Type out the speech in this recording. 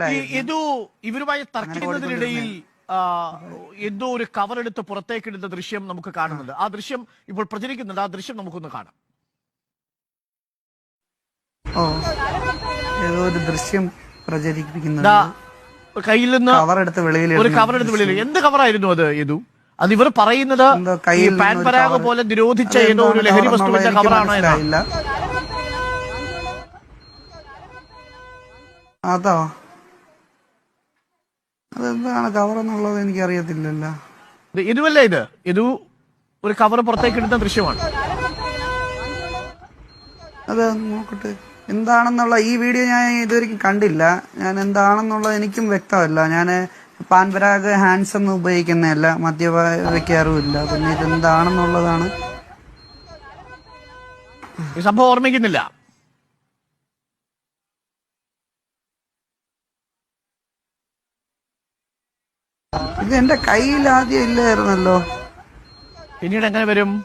യദു ഇവരുമായി തർക്കിക്കുന്നതിനിടയിൽ എന്തോ ഒരു കവർ എടുത്ത് പുറത്തേക്കിടുന്ന ദൃശ്യം നമുക്ക് കാണുന്നത് ആ ദൃശ്യം ഇപ്പോൾ പ്രചരിക്കുന്നുണ്ട്. ആ ദൃശ്യം നമുക്കൊന്ന് കാണാം. ഓ ഏതോ ഒരു ദൃശ്യം പ്രചരിപ്പിക്കുന്നുണ്ട്. കയ്യിൽ നിന്ന് കവർ എടുത്ത് വെളിയിൽ ഒരു കവർ എടുത്ത് വെളിയിൽ എന്ത് കവറായിരുന്നു അത് ഇതു അത് ഇവർ പറയുന്നത് പാൻ പരാഗ് പോലെ നിരോധിച്ച ഏതോ ഒരു ലഹരി വസ്തുവിന്റെ കവറാണ് എനിക്ക് അതോ? അതെന്താണ് കവർ എന്നുള്ളത് എനിക്ക് അറിയത്തില്ലല്ലോ ഇത്? ഇത് ഒരു കവർ പുറത്തേക്ക് എടുത്ത ദൃശ്യമാണ്. അത് നോക്കട്ടെ. എന്താണെന്നുള്ള ഈ വീഡിയോ ഞാൻ ഇതുവരെയും കണ്ടില്ല. ഞാൻ എന്താണെന്നുള്ളത് എനിക്കും വ്യക്തമല്ല. ഞാൻ പാൻപരാഗ് ഹാൻഡ്സ് ഒന്നും ഉപയോഗിക്കുന്നതല്ല. മദ്യ വയ്ക്കാറുമില്ല പിന്നെ ഇതെന്താണെന്നുള്ളതാണ്. സംഭവം ഓർമ്മിക്കുന്നില്ല. ഇത് എന്റെ കയ്യിൽ ആദ്യം ഇല്ലായിരുന്നല്ലോ. പിന്നീട് എങ്ങനെ വരും?